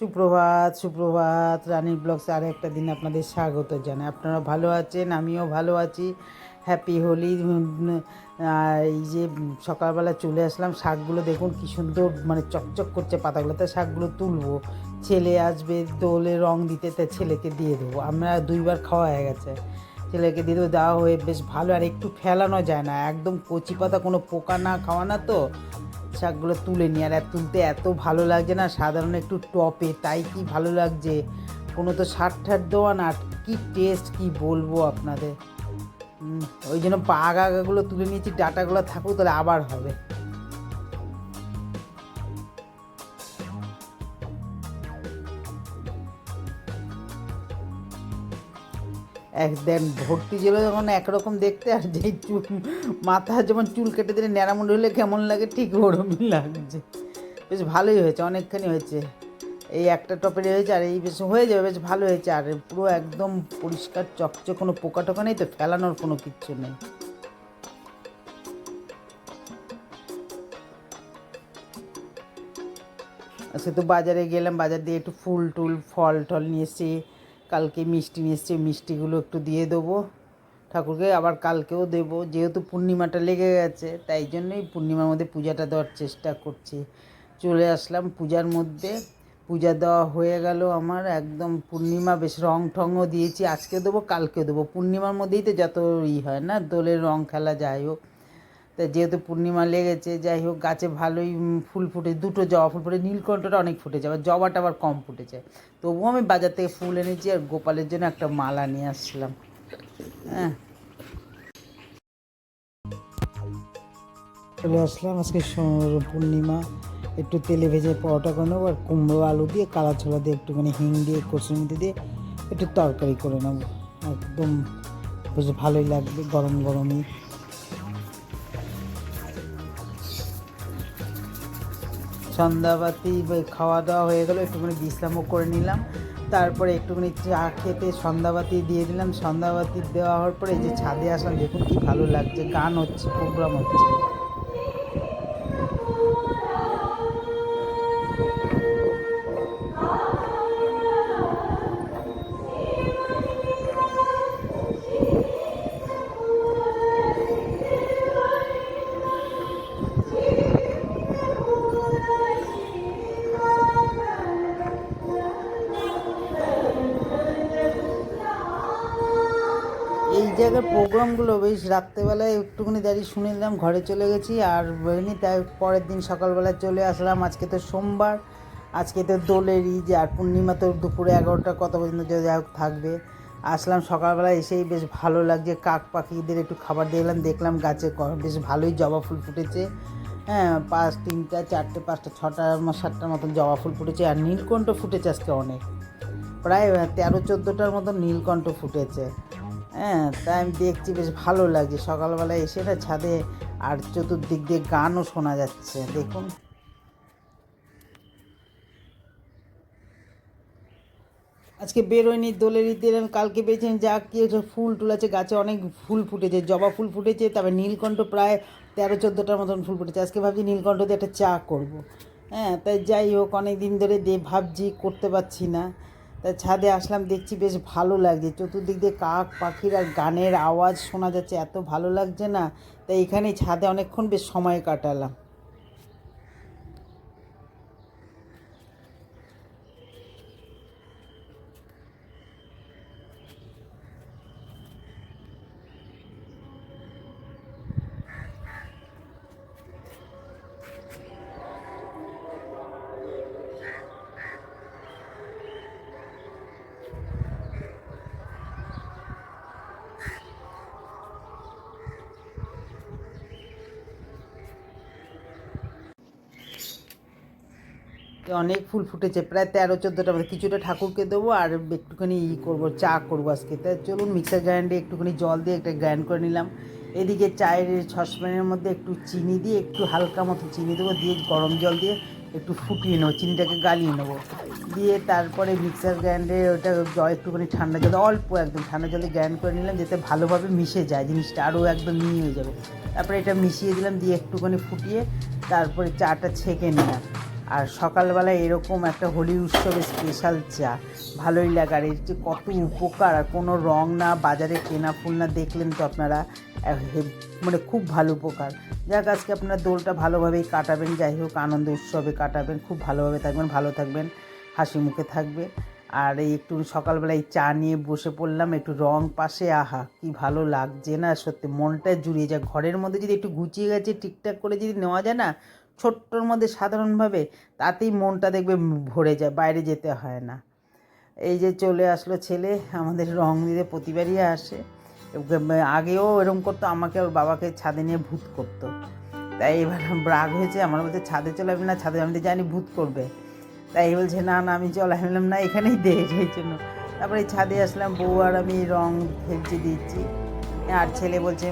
সুপ্রভাত সুপ্রভাত, রানী ব্লগস আর একটা দিন আপনাদের স্বাগত জানাই। আপনারা ভালো আছেন? আমিও ভালো আছি। হ্যাপি হোলি। এই যে সকালবেলা চলে আসলাম, শাকগুলো দেখুন কি সুন্দর মানে চকচক করছে পাতাগুলো তাই শাকগুলো তুলবো। ছেলে আসবে, দোলে রং দিতে তাই ছেলেকে দিয়ে দেবো। আমরা দুইবার খাওয়া হয়ে গেছে। ছেলেকে দিয়ে দেবো, দেওয়া হয়ে বেশ ভালো। আর একটু ফেলানো যায় না। একদম কচি পাতা, কোনো পোকা না, খাওয়া না তো। শাকগুলো তুলে নিই আর তুলতে এত ভালো লাগছে না। সাধারণ একটু টপে তাই কি ভালো লাগছে? কোনো তো সার ঠার দেওয়া না কি টেস্ট কি বলব আপনাদের? ওই জন্য পা আগাগুলো তুলে নিয়েছি ডাটাগুলো থাকুক, তাহলে আবার হবে। এক দেন ভর্তি ছিল যখন একরকম দেখতে, আর যেই চুল, মাথা যেমন চুল কেটে দিলে ন্যাড়ামুন্ডি হলে কেমন লাগে, ঠিক ওরমই লাগছে। বেশ ভালোই হয়েছে, অনেকখানি হয়েছে। এই একটা টপের হয়েছে, আর এই বেশ হয়ে যাবে, বেশ ভালো হয়েছে। আর পুরো একদম পরিষ্কার, চকচক কোনো পোকা টোকা নেই তো, ফেলানোর কোনো কিচ্ছু নেই। আজকে তো বাজারে গেলাম, বাজার দিয়ে একটু ফুল টুল, ফল টল নিয়ে এসেছি। কালকে মিষ্টি এসেছি মিষ্টিগুলো একটু দিয়ে দেবো। ঠাকুরকে আবার কালকেও দেবো, যেহেতু পূর্ণিমাটা লেগে গেছে, তাই জন্যই পূর্ণিমার মধ্যে পূজাটা দেওয়ার চেষ্টা করছি। চলে আসলাম পূজার মধ্যে। পূজা দেওয়া হয়ে গেল আমার, একদম পূর্ণিমা বেশ রং ঠংও দিয়েছি, আজকে দেবো কালকে দেবো। পূর্ণিমার মধ্যেই তো যত ই হয় না, দোলের রং খেলা যাই হোক। তা যেহেতু পূর্ণিমা লেগেছে, যাই হোক গাছে ভালোই ফুল ফুটে, দুটো জবা ফুল ফুটে, নীলকণ্ঠটা অনেক ফুটেছে, আবার জবাটা আবার কম ফুটেছে। তবুও আমি বাজার থেকে ফুল এনেছি আর গোপালের জন্য একটা মালা নিয়ে আসছিলাম। হ্যাঁ। চলে আসলাম আজকে পূর্ণিমা। একটু তেলে ভেজে পরোটা করে নেব আর কুমড়ো আলু দিয়ে, কালা ছোলা দিয়ে, একটুখানি হিং দিয়ে কসুমিতি দিয়ে একটু তরকারি করে নেব। একদম, বেশ ভালোই লাগবে, গরম গরমই। সন্ধ্যাবাতি খাওয়া দাওয়া হয়ে গেলো, একটুখানি বিশ্রামও করে নিলাম। তারপরে একটুখানি চা খেতে সন্ধ্যাবাতি দিয়ে দিলাম। সন্ধ্যাবাতি দেওয়া হওয়ার পরে যে ছাদে আসলাম, দেখুন কি ভালো লাগছে, গান হচ্ছে প্রোগ্রাম হচ্ছে। জায়গার প্রোগ্রামগুলো বেশ রাত্রেবেলায় একটুখানি দাঁড়িয়ে শুনে নিলাম, ঘরে চলে গেছি আর এমনি তাই পরের দিন সকালবেলা চলে আসলাম। আজকে তো সোমবার, আজকে তো দোলের ঈদ আর পূর্ণিমা তো দুপুরে এগারোটা কত পর্যন্ত যাই হোক থাকবে। আসলাম সকালবেলা এসেই বেশ ভালো লাগছে, কাক পাখিদের একটু খাবার দিলাম দেখলাম গাছে বেশ ভালোই জবা ফুল ফুটেছে। হ্যাঁ পাঁচ, তিনটা, চারটে, পাঁচটা, ছটা সাতটার মতন জবা ফুল ফুটেছে আর নীলকণ্ঠ ফুটেছে আজকে অনেক। প্রায় তেরো, চোদ্দোটার মতন নীলকণ্ঠ ফুটেছে। হ্যাঁ তাই আমি দেখছি বেশ ভালো লাগছে। সকালবেলা এসে না ছাদে আর চতুর্দিক দিয়ে গানও শোনা যাচ্ছে, দেখুন। আজকে বেরোয়নি, দোলের ঈদের আমি কালকে পেয়েছেন যা কি হচ্ছে ফুল টুল আছে গাছে অনেক ফুল ফুটেছে, জবা ফুল ফুটেছে তারপরে নীলকণ্ঠ প্রায় তেরো, চোদ্দোটার মতন ফুল ফুটেছে। আজকে ভাবছি নীলকণ্ঠ দিয়ে একটা চা করব। হ্যাঁ তাই যাই হোক অনেক দিন ধরে দে ভাবছি, করতে পারছি না। তাই ছাদে আসলাম, দেখছি বেশ ভালো লাগছে। চতুর্দিক দিয়ে কাক পাখির আর গানের আওয়াজ শোনা যাচ্ছে, এত ভালো লাগছে না। তাই এখানে ছাদে অনেকক্ষণ বেশ সময় কাটালাম। অনেক ফুল ফুটেছে। প্রায় তেরো, চোদ্দোটা মতো কিছুটা ঠাকুরকে দেবো আর একটুখানি ই করব, চা করব আজকে। তাই চলুন, মিক্সার গ্রাইন্ডে একটুখানি জল দিয়ে একটা গ্রাইন্ড করে নিলাম। এদিকে চায়ের সসপ্যানের মধ্যে একটু চিনি দিয়ে, একটু হালকা মতো চিনি দেবো দিয়ে, গরম জল দিয়ে একটু ফুটিয়ে নেব, চিনিটাকে গালিয়ে নেব। দিয়ে তারপরে মিক্সার গ্রাইন্ডে ওটা জল একটুখানি ঠান্ডা জলে, অল্প একদম ঠান্ডা জলে গ্রাইন্ড করে নিলাম যাতে ভালোভাবে মিশে যায়, জিনিসটা আরও একদম মিহি হয়ে যাবে। তারপরে এটা মিশিয়ে দিলাম, দিয়ে একটুখানি ফুটিয়ে তারপরে চাটা ছেঁকে নিলাম। আর সকালবেলায় এরকম একটা হোলি উৎসবের স্পেশাল চা ভালোই লাগে আর এর যে কত উপকার আর কোনো রং না, বাজারে কেনা ফুল না, দেখলেন তো আপনারা মানে খুব ভালো উপকার। যাক, আজকে আপনারা দোলটা ভালোভাবেই কাটাবেন, যাই হোক, আনন্দ উৎসবে কাটাবেন, খুব ভালোভাবে থাকবেন, ভালো থাকবেন, হাসি মুখে থাকবে। আর এই একটু সকালবেলায় চা নিয়ে বসে পড়লাম, একটু রং পাশে, আহা, কি ভালো লাগছে না, সত্যি মনটা জুড়িয়ে যায়। ঘরের মধ্যে যদি একটু গুছিয়ে গেছে, ঠিকঠাক করে যদি নেওয়া যায় না ছোট্টর মধ্যে সাধারণভাবে তাতেই মনটা দেখবে ভরে যায়, বাইরে যেতে হয় না। এই যে চলে আসলো ছেলে, আমাদের রং দিতে প্রতিবারই আসে। আগেও এরকম করতো, আমাকে ওর বাবাকে ছাদে নিয়ে ভূত করতো। তাই এবার রাগ হয়েছে, আমার বলছে, ছাদে চলে যাবি না, ছাদে আমি তো জানি ভূত করবে। তাই বলছে, না না, আমি চল আমি না, এখানেই দে সেই জন্য তারপরে ছাদে আসলাম, বউ আর আমি রং ফেলছে দিচ্ছি আর ছেলে বলছে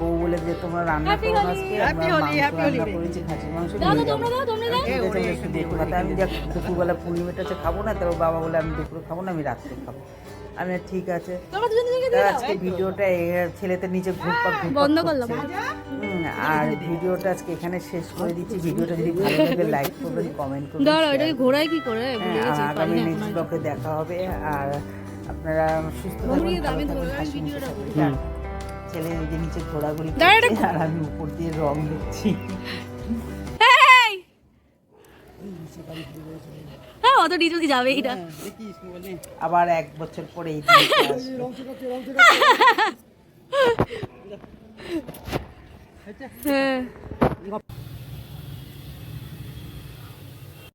বউ বলে যে তোমরা রান্না করো না আজকে রান্না করেছি খাসির মাংস আমি একটু দেখব তা আমি দেখ দুপুরবেলা পূর্ণিমাটা আছে খাব না? তারপর বাবা বলে আমি দুপুরে খাব না আমি রাত্রে খাব। আমি ঠিক আছে। আজকে ভিডিওটা এ- ছেলেতে নিচে ঘুরপাক বন্ধ করলাম। আর ভিডিওটা আজকে এখানে শেষ করে দিচ্ছি। ভিডিওটা যদি ভালো লাগে লাইক করবেন কমেন্ট করবেন দাঁড়া share এটাকে ঘোরায় কি করে? হ্যাঁ, আর আগামী নেক্সট ব্লকে দেখা হবে। আর আপনারা সুস্থ থাকবেন ছেলে ওই যে নিচে ঘোরাঘুরি আর আমি উপর দিয়ে রং দিচ্ছি। হ্যাঁ অত কি যাবে এটা? আবার এক বছর পরে। হ্যাঁ।